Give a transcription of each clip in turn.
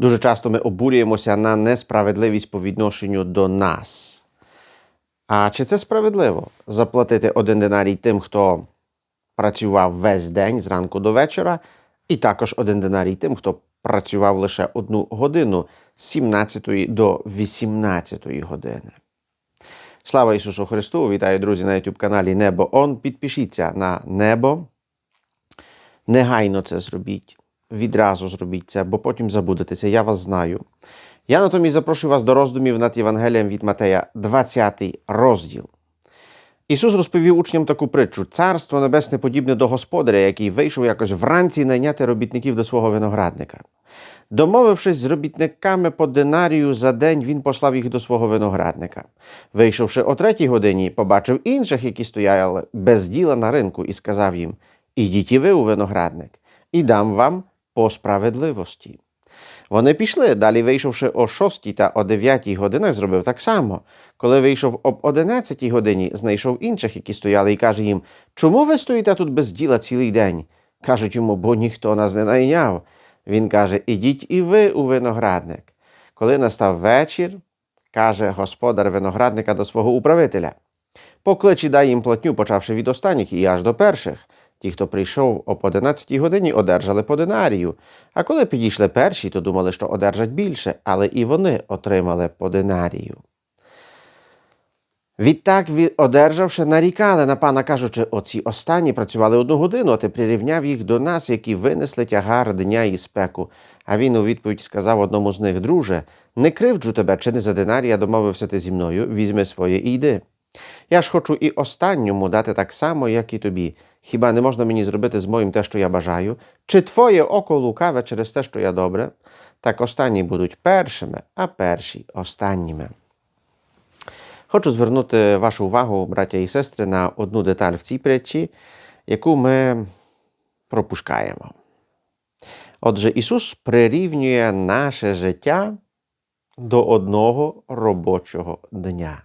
Дуже часто ми обурюємося на несправедливість по відношенню до нас. А чи це справедливо заплатити один динарій тим, хто працював весь день зранку до вечора, і також один динарій тим, хто працював лише одну годину з 17 до 18 години? Слава Ісусу Христу! Вітаю, друзі, на YouTube каналі Небо Он. Підпишіться на небо. Негайно це зробіть. Відразу зробіть це, бо потім забудетеся. Я вас знаю. Я натомість запрошую вас до роздумів над Євангелієм від Матея, 20 розділ. Ісус розповів учням таку притчу: Царство Небесне подібне до господаря, який вийшов якось вранці найняти робітників до свого виноградника. Домовившись з робітниками по динарію за день, він послав їх до свого виноградника. Вийшовши о третій годині, побачив інших, які стояли без діла на ринку, і сказав їм: Ідіть і ви у виноградник, і дам вам по справедливості. Вони пішли, далі вийшовши о шостій та о дев'ятій годинах, зробив так само. Коли вийшов об одинадцятій годині, знайшов інших, які стояли, і каже їм: Чому ви стоїте тут без діла цілий день? Кажуть йому, бо ніхто нас не найняв. Він каже: Ідіть і ви у виноградник. Коли настав вечір, каже господар виноградника до свого управителя: Поклич і дай їм платню, почавши від останніх і аж до перших. Ті, хто прийшов об 11 годині, одержали по динарію. А коли підійшли перші, то думали, що одержать більше, але і вони отримали по динарію. Відтак, одержавши, нарікали на пана, кажучи, оці останні працювали одну годину, а ти прирівняв їх до нас, які винесли тягар дня і спеку. А він у відповідь сказав одному з них, друже, не кривджу тебе, чи не за динарія домовився ти зі мною, візьми своє і йди. Я ж хочу і останньому дати так само, як і тобі. Хіба не можна мені зробити з моїм те, що я бажаю? Чи твоє око лукаве через те, що я добре? Так останні будуть першими, а перші останніми. Хочу звернути вашу увагу, браття і сестри, на одну деталь в цій притчі, яку ми пропускаємо. Отже, Ісус прирівнює наше життя до одного робочого дня.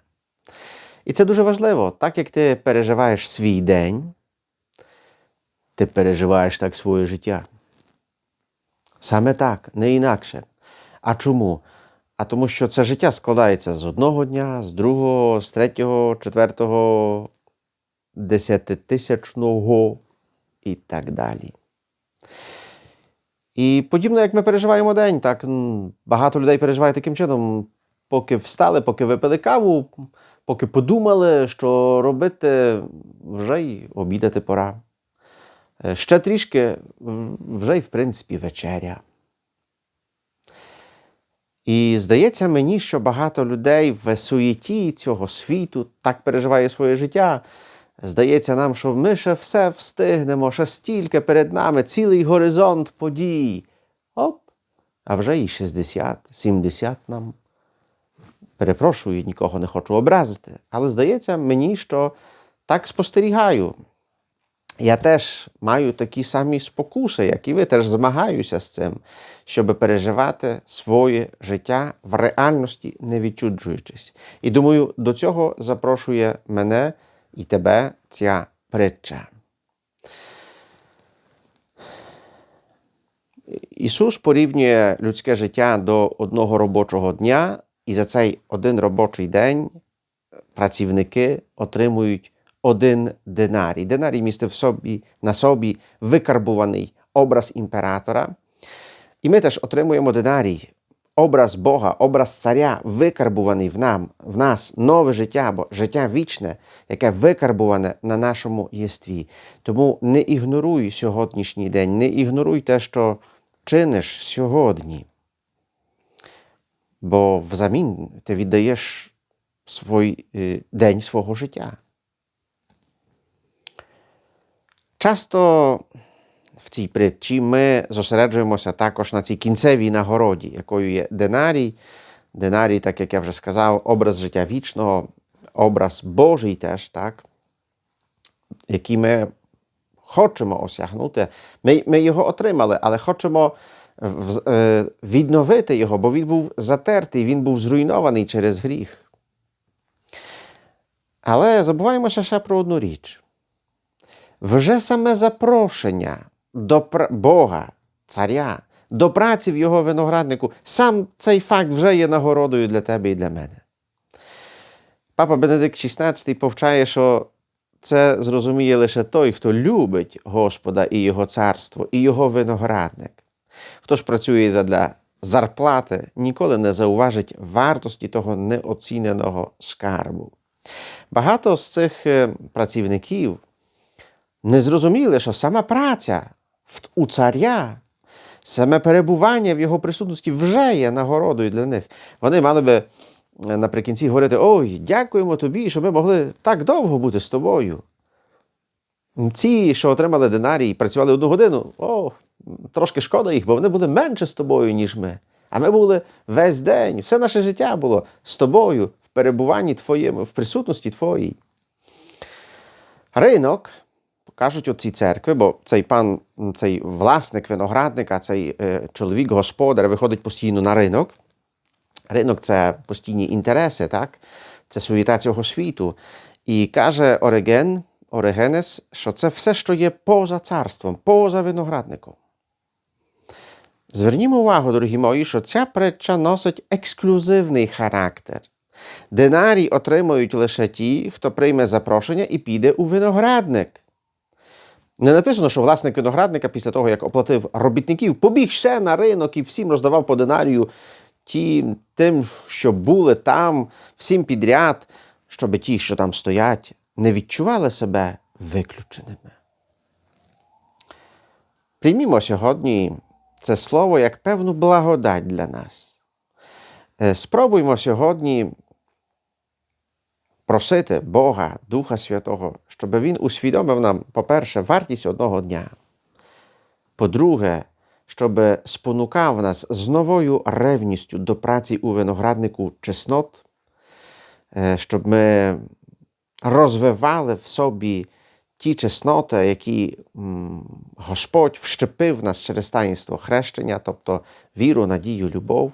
І це дуже важливо, так як ти переживаєш свій день, ти переживаєш так своє життя. Саме так, не інакше. А чому? А тому, що це життя складається з одного дня, з другого, з третього, четвертого, десятитисячного і так далі. І подібно, як ми переживаємо день, так багато людей переживає таким чином, поки встали, поки випили каву, поки подумали, що робити, вже й обідати пора. Е, Ще трішки, вже й в принципі вечеря. І здається мені, що багато людей в суєті цього світу так переживає своє життя. Здається нам, що ми ще все встигнемо, ще стільки перед нами, цілий горизонт подій. Оп! А вже і 60, 70 нам. Перепрошую, нікого не хочу образити. Але здається мені, що так спостерігаю. Я теж маю такі самі спокуси, як і ви, теж змагаюся з цим, щоб переживати своє життя в реальності, не відчуджуючись. І думаю, до цього запрошує мене і тебе ця притча. Ісус порівнює людське життя до одного робочого дня, і за цей один робочий день працівники отримують один динарій. Динарій містив собі, на собі викарбуваний образ імператора. І ми теж отримуємо динарій, образ Бога, образ царя, викарбуваний в, нам, в нас, нове життя, бо життя вічне, яке викарбуване на нашому єстві. Тому не ігноруй сьогоднішній день, не ігноруй те, що чиниш сьогодні. Бо взамін ти віддаєш свій е, день свого життя. Часто в цій притчі ми зосереджуємося також на цій кінцевій нагороді, якою є динарій. Динарій, так як я вже сказав, образ життя вічного, образ Божий теж, так, який ми хочемо осягнути. Ми, ми його отримали, але хочемо відновити його, бо він був затертий, він був зруйнований через гріх. Але забуваємося ще про одну річ. Вже саме запрошення до Бога, царя, до праці в його винограднику, сам цей факт вже є нагородою для тебе і для мене. Папа Бенедикт XVI повчає, що це зрозуміє лише той, хто любить Господа і Його царство, і Його виноградник. Хто ж працює задля зарплати, ніколи не зауважить вартості того неоціненого скарбу. Багато з цих е, працівників не зрозуміли, що сама праця у царя, саме перебування в його присутності вже є нагородою для них. Вони мали би е, наприкінці говорити: Ой, дякуємо тобі, що ми могли так довго бути з тобою. Ці, що отримали динарій, працювали одну годину, о, трошки шкода їх, бо вони були менше з тобою, ніж ми. А ми були весь день, все наше життя було з тобою в перебуванні твоєму, в присутності твоїй. Ринок, кажуть оці церкви, бо цей пан, цей власник виноградника, цей е, чоловік господар виходить постійно на ринок. Ринок це постійні інтереси, так? Це суєта цього світу. І каже Ориген, Оригенес, що це все, що є поза царством, поза виноградником. Звернімо увагу, дорогі мої, що ця притча носить ексклюзивний характер. Динарій отримують лише ті, хто прийме запрошення і піде у виноградник. Не написано, що власник виноградника після того, як оплатив робітників, побіг ще на ринок і всім роздавав по динарію ті, тим, що були там, всім підряд, щоб ті, що там стоять, не відчували себе виключеними. Приймімо сьогодні це слово як певну благодать для нас. Е, Спробуймо сьогодні просити Бога, Духа Святого, щоб Він усвідомив нам, по-перше, вартість одного дня. По-друге, щоб спонукав нас з новою ревністю до праці у винограднику чеснот, е, щоб ми розвивали в собі ті чесноти, які Господь вщепив в нас через таїнство хрещення, тобто віру, надію, любов.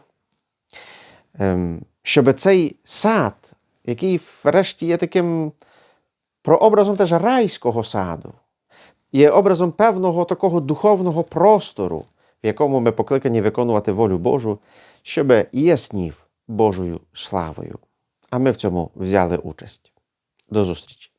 Ем, Щоб цей сад, який врешті є таким прообразом теж райського саду, є образом певного такого духовного простору, в якому ми покликані виконувати волю Божу, щоб яснів Божою славою. А ми в цьому взяли участь. До зустрічі!